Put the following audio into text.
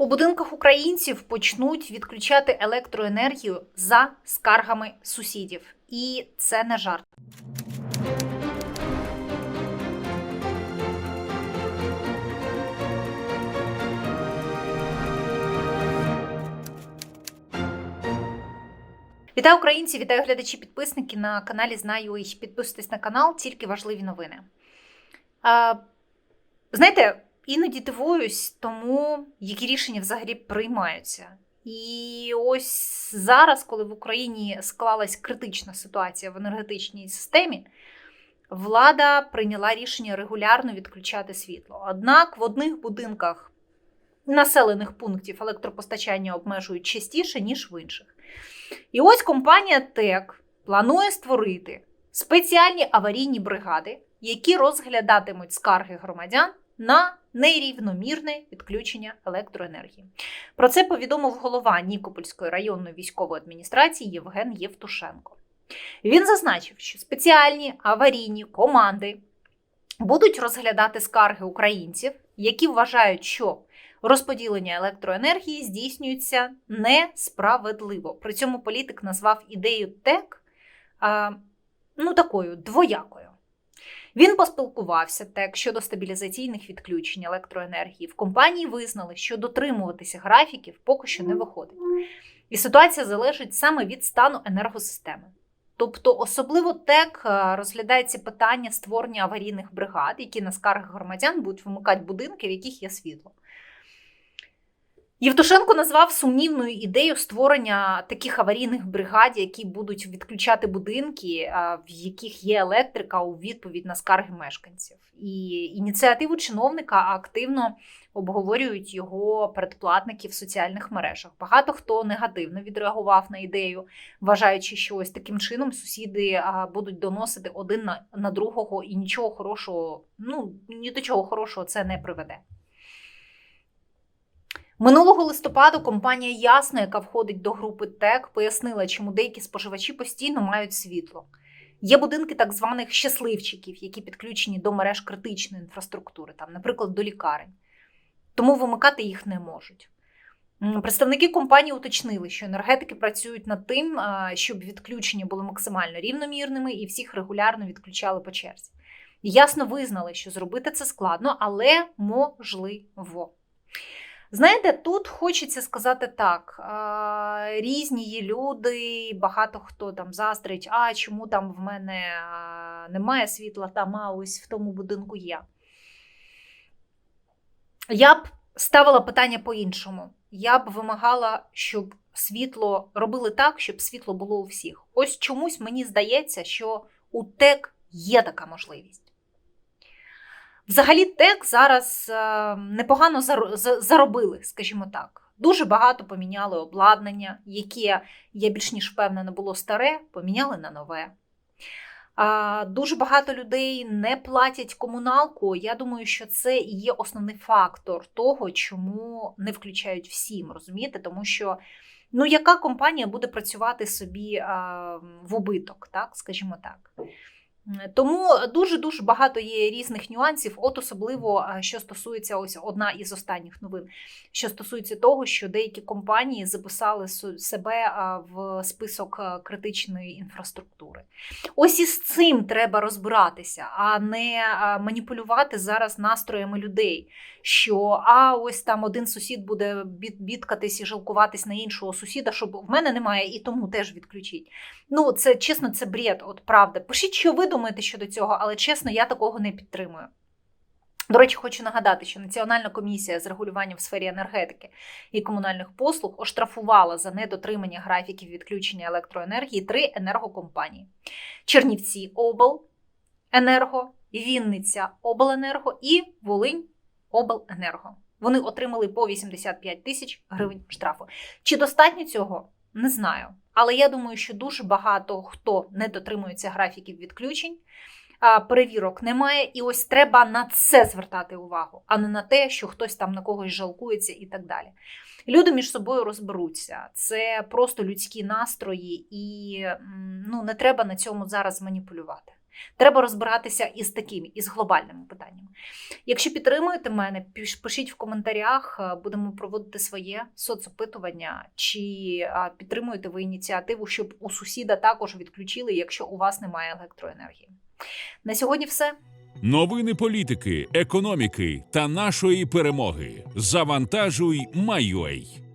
У будинках українців почнуть відключати електроенергію за скаргами сусідів. І це не жарт. Вітаю українці, вітаю глядачі, підписники на каналі Знаю і підписуйтесь на канал, тільки важливі новини. А, знаєте, іноді дивуюсь тому, які рішення взагалі приймаються. І ось зараз, коли в Україні склалась критична ситуація в енергетичній системі, влада прийняла рішення регулярно відключати світло. Однак в одних будинках населених пунктів електропостачання обмежують частіше, ніж в інших. І ось компанія ТЕК планує створити спеціальні аварійні бригади, які розглядатимуть скарги громадян на нерівномірне відключення електроенергії. Про це повідомив голова Нікопольської районної військової адміністрації Євген Євтушенко. Він зазначив, що спеціальні аварійні команди будуть розглядати скарги українців, які вважають, що розподілення електроенергії здійснюється несправедливо. При цьому політик назвав ідею ТЕК а, ну, такою двоякою. Він поспілкувався так щодо стабілізаційних відключень електроенергії. В компанії визнали, що дотримуватися графіків поки що не виходить. І ситуація залежить саме від стану енергосистеми. Тобто, особливо ТЕК розглядається питання створення аварійних бригад, які на скарги громадян будуть вимикати будинки, в яких є світло. Євтушенко назвав сумнівною ідею створення таких аварійних бригад, які будуть відключати будинки, в яких є електрика у відповідь на скарги мешканців. І ініціативу чиновника активно обговорюють його передплатники в соціальних мережах. Багато хто негативно відреагував на ідею, вважаючи, що ось таким чином сусіди будуть доносити один на другого, і нічого хорошого, ну ні до чого хорошого це не приведе. Минулого листопаду компанія Ясно, яка входить до групи ТЕК, пояснила, чому деякі споживачі постійно мають світло. Є будинки так званих щасливчиків, які підключені до мереж критичної інфраструктури, там, наприклад, до лікарень. Тому вимикати їх не можуть. Представники компанії уточнили, що енергетики працюють над тим, щоб відключення були максимально рівномірними і всіх регулярно відключали по черзі. Ясно визнали, що зробити це складно, але можливо. Знаєте, тут хочеться сказати так: різні є люди, багато хто там заздрить, а чому там в мене немає світла, там а ось в тому будинку є. Я б ставила питання по-іншому. Я б вимагала, щоб світло робили так, щоб світло було у всіх. Ось чомусь мені здається, що у ТЕК є така можливість. Взагалі, ТЕК зараз е, непогано заробили, скажімо так. Дуже багато поміняли обладнання, яке, я більш ніж впевнена, було старе, поміняли на нове. Дуже багато людей не платять комуналку. Я думаю, що це і є основний фактор того, чому не включають всім, розумієте? Тому що ну, яка компанія буде працювати собі в убиток, так, скажімо так. Тому дуже-дуже багато є різних нюансів, от особливо що стосується ось одна із останніх новин, що стосується того, що деякі компанії записали себе в список критичної інфраструктури. Ось із цим треба розбиратися, а не маніпулювати зараз настроями людей. Що а ось там один сусід буде бідкатись і жалкуватись на іншого сусіда, щоб в мене немає, і тому теж відключіть. Ну, це чесно, це бред, от правда. Пишіть, що ви думаєте щодо цього, але чесно, я такого не підтримую. До речі, хочу нагадати, що Національна комісія з регулювання в сфері енергетики і комунальних послуг оштрафувала за недотримання графіків відключення електроенергії три енергокомпанії: Чернівці Обленерго, Вінниця Обленерго і Волинь Обленерго. Вони отримали по 85 тисяч гривень штрафу. Чи достатньо цього? Не знаю. Але я думаю, що дуже багато хто не дотримується графіків відключень, перевірок немає, і ось треба на це звертати увагу, а не на те, що хтось там на когось жалкується і так далі. Люди між собою розберуться. Це просто людські настрої, і ну, не треба на цьому зараз маніпулювати. Треба розбиратися із такими, із глобальними питаннями. Якщо підтримуєте мене, пишіть в коментарях, е, будемо проводити своє соцопитування, чи підтримуєте ви ініціативу, щоб у сусіда також відключили, якщо у вас немає електроенергії. На сьогодні все. Новини політики, економіки та нашої перемоги. Завантажуй, Майой.